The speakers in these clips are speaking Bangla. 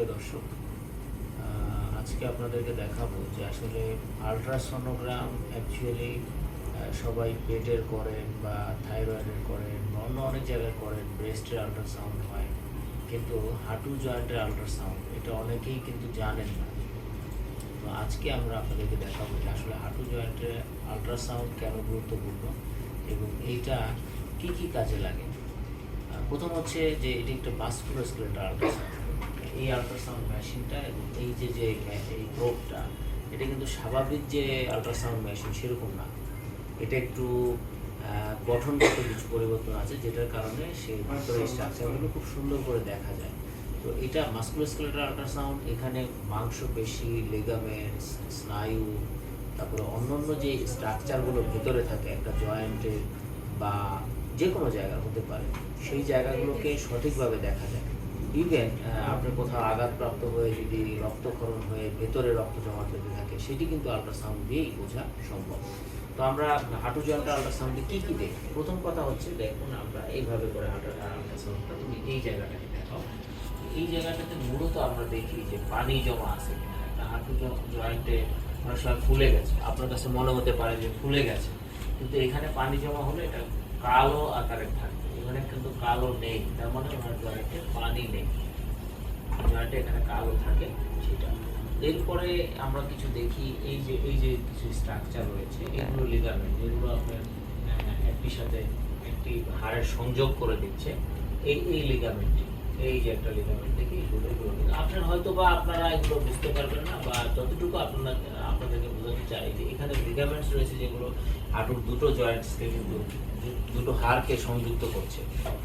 প্রিয় দর্শক আজকে আপনাদেরকে দেখাবো যে আসলে আলট্রাসোনোগ্রাম অ্যাকচুয়ালি সবাই পেটের করেন বা থাইরয়েডের করেন বা অন্য অনেক জায়গায় করেন ব্রেস্টের আলট্রাসাউন্ড হয়, কিন্তু হাঁটু জয়েন্টের আলট্রাসাউন্ড এটা অনেকেই কিন্তু জানেন না। তো আজকে আমরা আপনাদেরকে দেখাবো যে আসলে হাঁটু জয়েন্টের আলট্রাসাউন্ড কেন গুরুত্বপূর্ণ এবং এইটা কি কি কাজে লাগে। প্রথম হচ্ছে যে এটি একটা মাস্কুলোস্কেলেটাল আলট্রাসাউন্ড এই আলট্রাসাউন্ড মেশিনটা এবং এই যে যে এই প্রোবটা এটা কিন্তু স্বাভাবিক যে আলট্রাসাউন্ড মেশিন সেরকম না। এটা একটু গঠনগত কিছু পরিবর্তন আছে যেটার কারণে সেই ভিতরে স্ট্রাকচারগুলো খুব সুন্দর করে দেখা যায়। তো এটা মাস্কুলোস্কেলেটাল আলট্রাসাউন্ড এখানে মাংসপেশি লিগামেন্টস স্নায়ু তারপরে অন্যান্য যে স্ট্রাকচারগুলো ভেতরে থাকে একটা জয়েন্টের বা যে কোনো জায়গা হতে পারে সেই জায়গাগুলোকে সঠিকভাবে দেখা যায়। ইভেন আপনার কোথাও আঘাতপ্রাপ্ত হয়ে যদি রক্তক্ষরণ হয়ে ভেতরে রক্ত জমা যদি থাকে, সেটি কিন্তু আল্ট্রাসাউন্ড দিয়েই বোঝা সম্ভব। তো আমরা হাঁটু জয়েন্টের আল্ট্রাসাউন্ডে কী কী দেখি? প্রথম কথা হচ্ছে, দেখুন আমরা এইভাবে করে আল্ট্রাসাউন্ডটা তুমি এই জায়গাটাকে দেখাও এই জায়গাটাতে মূলত আমরা দেখি যে পানি জমা আছে একটা হাঁটু জয়েন্টে অনেক সময় ফুলে গেছে। আপনার কাছে মনে হতে পারে যে ফুলে গেছে। কিন্তু এখানে পানি জমা হলে এটা কালো আকারের থাকবে। এখানে কিন্তু কালো নেই তার মানে ওনার জয়েন্টে পানি নেই। জয়েন্টে এখানে কালো থাকে সেটা। এরপরে আমরা কিছু দেখি এই যে এই যে কিছু স্ট্রাকচার রয়েছে এগুলো লিগামেন্ট যেগুলো আপনার আহ, একটির সাথে একটি হাড়ের সংযোগ করে দিচ্ছে এই এই লিগামেন্টটি এই যে একটা লিগামেন্ট দেখি এগুলো আপনার হয়তো বা আপনারা এগুলো বুঝতে পারবেন না বা যতটুকু আপনারা আপনাদেরকে এখানে লিগামেন্টস রয়েছে যেগুলো হাঁটুর দুটো জয়েন্টসকে কিন্তু দুটো হাড়কে সংযুক্ত করছে।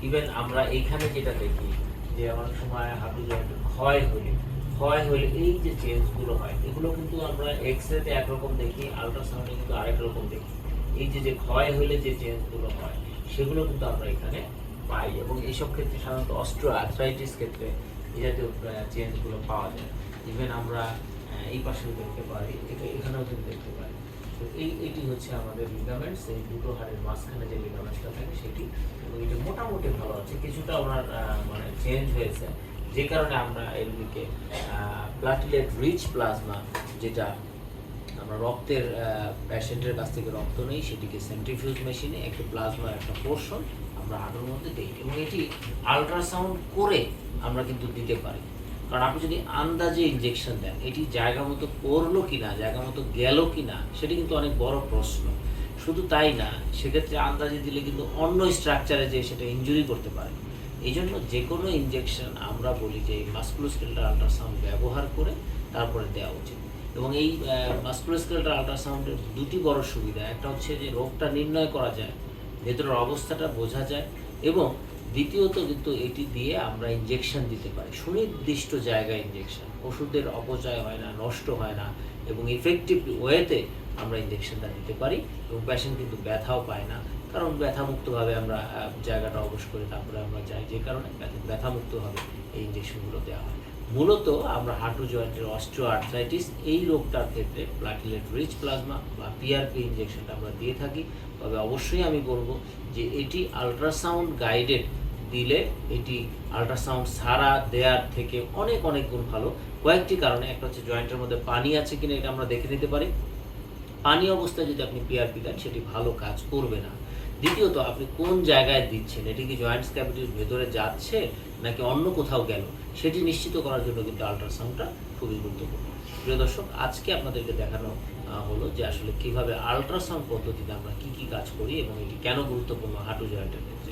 ইভেন আমরা এইখানে যেটা দেখি যে অনেক সময় হাঁটু জয়েন্ট ক্ষয় হলে ক্ষয় হলে এই যে চেঞ্জগুলো হয়, এগুলো কিন্তু আমরা এক্স রেতে একরকম দেখি আলট্রাসাউন্ডে কিন্তু আরেক রকম দেখি। এই যে যে ক্ষয় হলে যে চেঞ্জগুলো হয়, সেগুলো কিন্তু আমরা এখানে পাই এবং এইসব ক্ষেত্রে সাধারণত অস্ট্রো আর্থ্রাইটিস ক্ষেত্রে এই জাতীয় চেঞ্জগুলো পাওয়া যায়। ইভেন আমরা এই পাশেও দেখতে পারি, এটা এখানেও কিন্তু দেখতে পারি। তো এই, এটি হচ্ছে আমাদের লিগামেন্টস এই দুটো হাড়ের মাঝখানে যে লিগামেন্টসটা থাকে সেটি। এবং এটা মোটামুটি ভালো আছে, কিছুটা ওনার মানে চেঞ্জ হয়েছে। যে কারণে আমরা এগুলিকে প্লাটিলেট রিচ প্লাজমা যেটা আমরা রক্তের প্যাশেন্টের কাছ থেকে রক্ত নেই, সেটিকে সেন্ট্রিফিউজ মেশিনে একটা প্লাজমার একটা পোর্শন আমরা হাঁটুর মধ্যে দিই। এবং এটি আলট্রাসাউন্ড করে আমরা কিন্তু দিতে পারি। কারণ আপনি যদি আন্দাজে ইনজেকশন দেন, এটি জায়গা মতো করল কিনা, জায়গা মতো গেল কিনা, সেটি কিন্তু অনেক বড় প্রশ্ন। শুধু তাই না, সেক্ষেত্রে আন্দাজে দিলে কিন্তু অন্য স্ট্রাকচারে যে সেটা ইনজুরি করতে পারে। এই জন্য যে কোনো ইনজেকশন আমরা বলি যে মাস্কুলোস্কেলেটাল আল্ট্রাসাউন্ড ব্যবহার করে তারপরে দেওয়া উচিত। এবং এই মাস্কুলোস্কেলেটাল আল্ট্রাসাউন্ডের দুটি বড় সুবিধা, একটা হচ্ছে যে রোগটা নির্ণয় করা যায়, ভেতরের অবস্থাটা বোঝা যায়, এবং দ্বিতীয়ত কিন্তু এটি দিয়ে আমরা ইনজেকশন দিতে পারি। সুনির্দিষ্ট জায়গায় ইনজেকশন ওষুধের অপচয় হয় না, নষ্ট হয় না এবং ইফেক্টিভ ওয়েতে আমরা ইনজেকশনটা দিতে পারি এবং পেশেন্ট কিন্তু ব্যথাও পায় না। কারণ ব্যথামুক্তভাবে আমরা জায়গাটা অবশ করে তারপরে আমরা যাই যে কারণে ব্যথা- ব্যথামুক্তভাবে এই ইনজেকশনগুলো দেওয়া হয়। মূলত আমরা হাঁটু জয়েন্টের অস্ট্রো আর্থ্রাইটিস এই রোগটার ক্ষেত্রে প্লাটিলেট রিচ প্লাজমা বা পিআরপি ইনজেকশনটা আমরা দিয়ে থাকি। তবে অবশ্যই আমি বলব যে এটি আলট্রাসাউন্ড গাইডেড দিলে এটি আল্ট্রাসাউন্ড সারা দেওয়ার থেকে অনেক অনেক গুণ ভালো। কয়েকটি কারণে, একটা হচ্ছে জয়েন্টের মধ্যে পানি আছে কিনা এটা আমরা দেখে নিতে পারি। পানি অবস্থায় যদি আপনি পিআরপি দেন, সেটি ভালো কাজ করবে না। দ্বিতীয়ত, আপনি কোন জায়গায় দিচ্ছেন? এটি কি জয়েন্টস ক্যাভিটির ভেতরে যাচ্ছে নাকি অন্য কোথাও গেল? সেটি নিশ্চিত করার জন্য কিন্তু আল্ট্রাসাউন্ডটা খুবই গুরুত্বপূর্ণ। প্রিয় দর্শক, আজকে আপনাদেরকে দেখানো হলো যে আসলে কীভাবে আল্ট্রাসাউন্ড পদ্ধতিতে আমরা কি কি কাজ করি এবং এটি কেন গুরুত্বপূর্ণ হাঁটু জয়েন্টের ক্ষেত্রে।